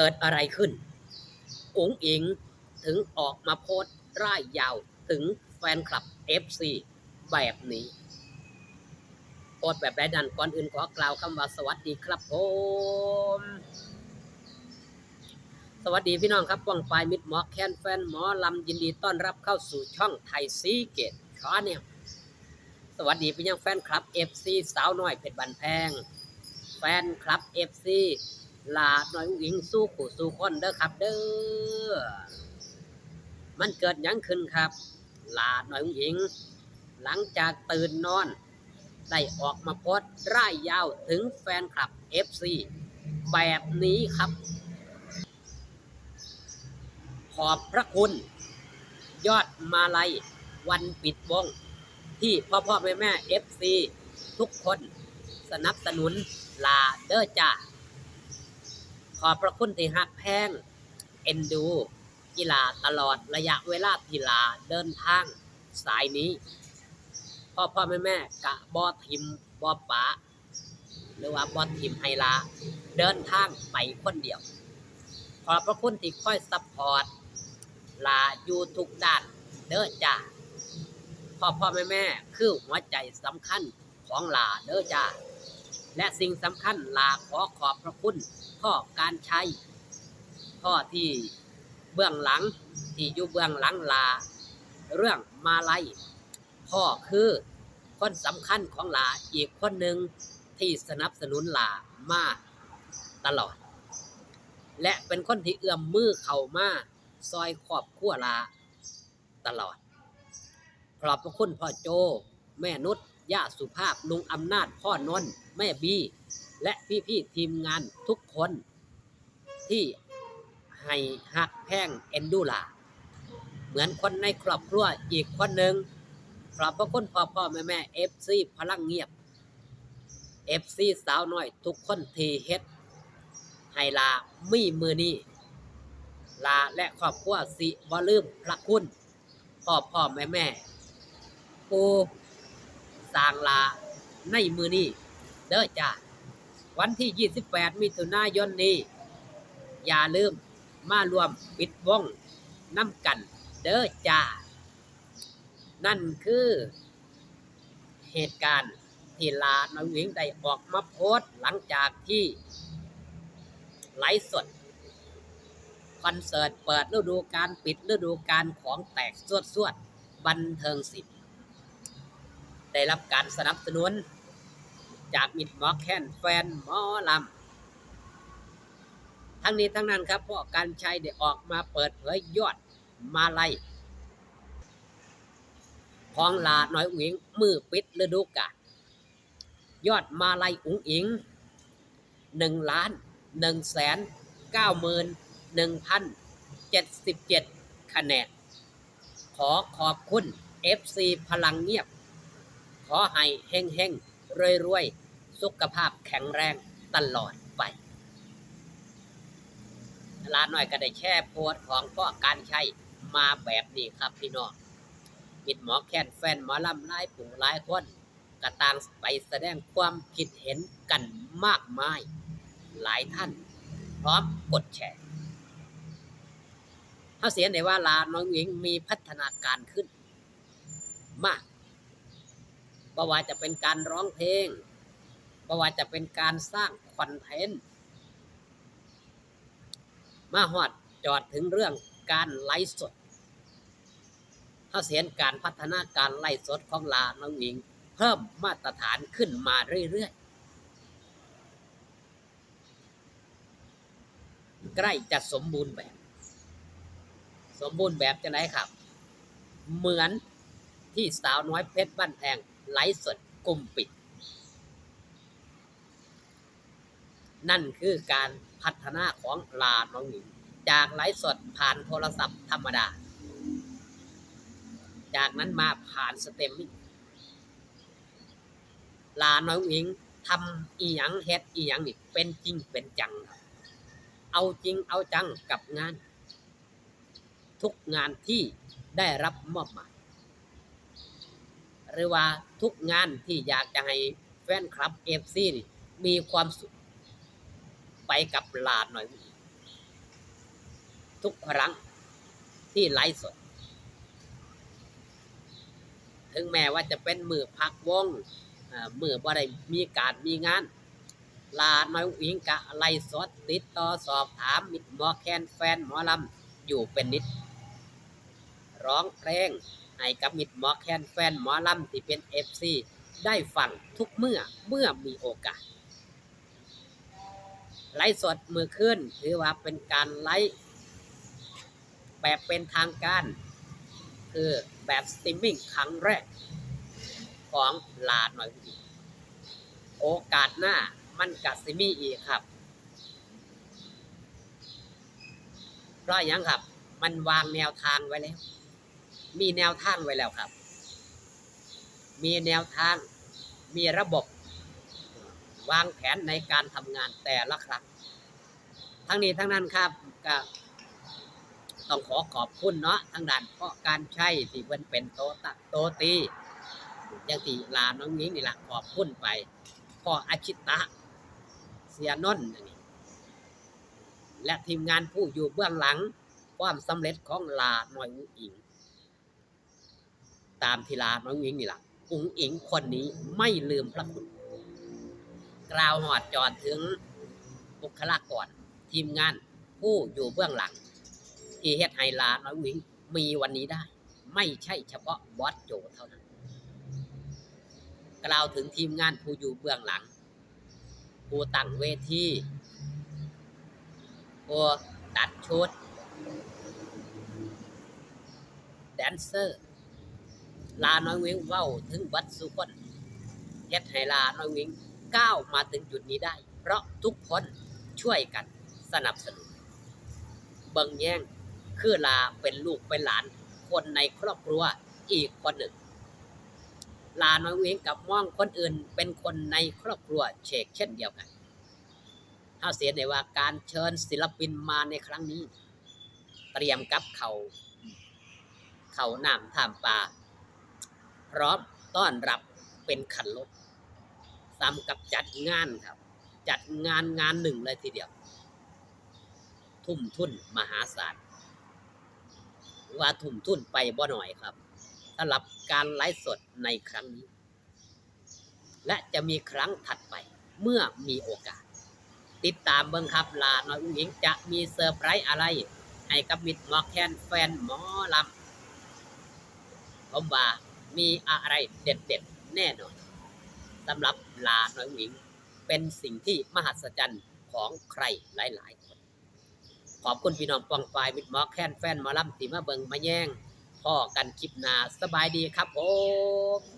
เกิดอะไรขึ้น อุ๋งอิงถึงออกมาโพสร่ายยาวถึงแฟนคลับ FC แบบนี้โพสแบบไรดันก่อนอื่นขอกล่าวคำว่าสวัสดีครับผมสวัสดีพี่น้องครับว่องปลายมิดหมอแคนแฟนหมอลำยินดีต้อนรับเข้าสู่ช่องไทยซีเกตชอเนี่ยสวัสดีพี่ยังแฟนคลับ FC สาวน้อยเพชรบันแพง แฟนคลับ FC ลาหน่อยอุ้งอิงสู้ขู่สู้คนเด้อครับ เด้อ มันเกิดยังขึ้นครับ ลาหน่อยอุ้งอิง หลังจากตื่นนอน ได้ออกมาโพสร่ายยาวถึงแฟนคลับ FC แบบนี้ครับ ขอบพระคุณ ยอดมาลัยวันปิดวง ที่พ่อพ่อแม่แม่ FC ทุกคนสนับสนุนลาเดอร์จ้า ขอพระคุณที่หักแพงเอ็นดู กีฬาตลอดระยะเวลาที่ลาเดินทางสายนี้พ่อพ่อแม่แม่กะบอทิมบอป๋าหรือว่าบอทิมไฮลา เดินทางไปคนเดียว ขอพระคุณที่คอยซัพพอร์ตลาอยู่ทุกด้านเด้อจ้าพ่อพ่อแม่แม่คือหัวใจสำคัญของลาเด้อจ้า และสิ่งสำคัญลาขอขอบพระคุณพ่อการใช้พ่อที่เบื้องหลังที่อยู่เบื้องหลังลา เรื่องมาลัยพ่อคือคนสำคัญของลาอีกคนหนึ่งที่สนับสนุนลามาตลอด และเป็นคนที่เอื้อมมือเข้ามาซอยครอบครัวลาตลอด ขอบพระคุณพ่อโจ แม่นุช ย่าสุภาพลุงอำนาจพ่อนนท์แม่บี และพี่ๆทีมงานทุกคนที่ให้หักแพงเอ็นดูลา เหมือนคนในครอบครัวอีกคนหนึ่งขอบพระคุณพ่อพ่อแม่แม่เอฟซีพลังเงียบเอฟซีสาวน้อยทุกคนทีเฮ็ดให้ลามีมือนี้ ลาและครอบครัวสิบ่ลืมพระคุณพ่อพ่อแม่แม่ผู้ สางลาในมือนี้ เด้อจ้าวันที่ 28 มิถุนายนนี้ อย่าลืมมารวมปิดวงน้ำกัน เด้อจ้า นั่นคือเหตุการณ์ที่ลาน้องหญิงได้ออกมาโพสต์หลังจากที่ไลฟ์สดคอนเสิร์ตเปิดฤดูกาลปิดฤดูกาลของแตกสวดสวดๆบันเทิงศิลป์ ได้รับการสนับสนุน จากมิดหมอแคนแฟนหมอลำ ทั้งนี้ทั้งนั้นครับพ่อการชัยได้ออกมาเปิดเผยยอดมาลัยของลาหน่อยอุ๋งอิงมือปิดฤดูกาลยอดมาลัยอุ๋งอิงหนึ่งล้านหนึ่งแสนเก้าหมื่นหนึ่งพันเจ็ดสิบเจ็ดคะแนน ขอขอบคุณ FC พลังเงียบ ขอให้เฮงเฮงรวยรวยๆสุขภาพแข็งแรงตลอดไปลาหน่อยก็ได้แช่โพสของพ่อการใช้มาแบบนี้ครับพี่น้องมิดหมอแค้นแฟนหมอลำหลายปู่หลายคนกระต่างไปแสดงความคิดเห็นกันมากมาย หลายท่าน พร้อมกดแชร์เขาเสียในว่าลาน้องหญิงมีพัฒนาการขึ้นมาก เพราะว่าจะเป็นการร้องเพลงเพราะว่าจะเป็นการสร้างคอนเทนต์มาฮอดจอดถึงเรื่องการไลฟ์สดเขาเสียนการพัฒนาการไลฟ์สดของลาน้องหญิง เพิ่มมาตรฐานขึ้นมาเรื่อยๆ ใกล้จะสมบูรณ์แบบ สมบูรณ์แบบจะไหนครับ เหมือนที่สาวน้อยเพชรบ้านแพง ไลฟ์สดกลุ่มปิด นั่นคือการพัฒนาของลาน้องหญิง จากไลฟ์สดผ่านโทรศัพท์ธรรมดา จากนั้นมาผ่านสเตมมิ่งลาน้องหญิงทำอีหยังเฮ็ดอีหยังนี่เป็นจริงเป็นจังครับเอาจริงเอาจังกับงาน ทุกงานที่ได้รับมอบหมาย หรือว่าทุกงานที่อยากจะให้แฟนคลับเอฟซีมีความสุขไปกับลาหน่อย ทุกครั้งที่ไลฟ์สด ถึงแม้ว่าจะเป็นมือพักวงมือบ่ได้มีการมีงาน ลาน้อยอิงกะไล่สดติดต่อสอบถามมิตรหมอแคนแฟนหมอลำอยู่เป็นนิด ร้องเพลง ให้กับมิตรหมอแคนแฟนหมอลำที่เป็นเอฟซีได้ฟังทุกเมื่อเมื่อมีโอกาส ไลฟ์สดมือขึ้นถือว่าเป็นการไลฟ์แบบเป็นทางการ คือแบบสตรีมมิ่งครั้งแรก ของลาหน่อยอุ๋งอิงโอกาสหน้ามันกัสิมี่อีกครับ เพราะยังครับ มันวางแนวทางไว้แล้ว มีแนวทางไว้แล้วครับ มีแนวทาง มีระบบ วางแผนในการทำงานแต่ละครั้ง ทั้งนี้ทั้งนั้นครับก็ต้องขอขอบคุณเนาะทางด้านเพราะการใช้ที่เพิ่นเป็นโตตะโตตีอย่างที่ลาน้องนิ้งนี่ละขอบคุณไปพ่ออาชิตะ เสียนนท์นนี้และทีมงานผู้อยู่เบื้องหลังความสำเร็จของลาหน่อยอิง ตามทีลาน่อยอุ๋งอิงนี่แหละอุ๋งอิงคนนี้ไม่ลืมพระคุณ กล่าวหอดจอดถึงบุคลากรทีมงานผู้อยู่เบื้องหลัง ที่เฮ็ดให้ลาน่อยอุ๋งอิงมีวันนี้ได้ ไม่ใช่เฉพาะบอสโจเท่านั้น กล่าวถึงทีมงานผู้อยู่เบื้องหลัง ผู้ตั้งเวทีผู้ตัดชุดแดนเซอร์ ลาน้อยวิงเว้าถึงวัดสุคนเฮ็ดให้ลาน้อยวิงก้าวมาถึงจุดนี้ได้ เพราะทุกคนช่วยกันสนับสนุน เบิงแย่งคือลาเป็นลูกเป็นหลาน คนในครอบครัวอีกคนหนึ่ง ลาน้อยเวงกับมองคนอื่นเป็นคนในครอบครัวเชกเช่นเดียวกันถ้าเสียในว่าการเชิญศิลปินมาในครั้งนี้ เตรียมกับเขา เขาน้ำท่ามปลา พร้อมต้อนรับเป็นขันรถซ้ำกับจัดงานครับ จัดงานงานหนึ่งเลยทีเดียว ทุ่มทุนมหาศาลว่าทุ่มทุนไปบ่หน่อยครับสำหรับการไลฟ์สดในครั้งนี้ และจะมีครั้งถัดไปเมื่อมีโอกาส ติดตามเบิ้งครับลาน้อยอุ้งอิงจะมีเซอร์ไพรส์อะไร ให้กับมิดหมอแคนแฟนหมอลำผมว่า มีอะไรเด็ดๆแน่นอนสำหรับลาน้อยหญิง เป็นสิ่งที่มหัศจรรย์ของใครหลายๆคนขอบคุณพี่น้องปองปายมิดมอแค้นแฟนมอลำที่มาเบิงมาแย่งพ่อกันคลิปหนาสบายดีครับผม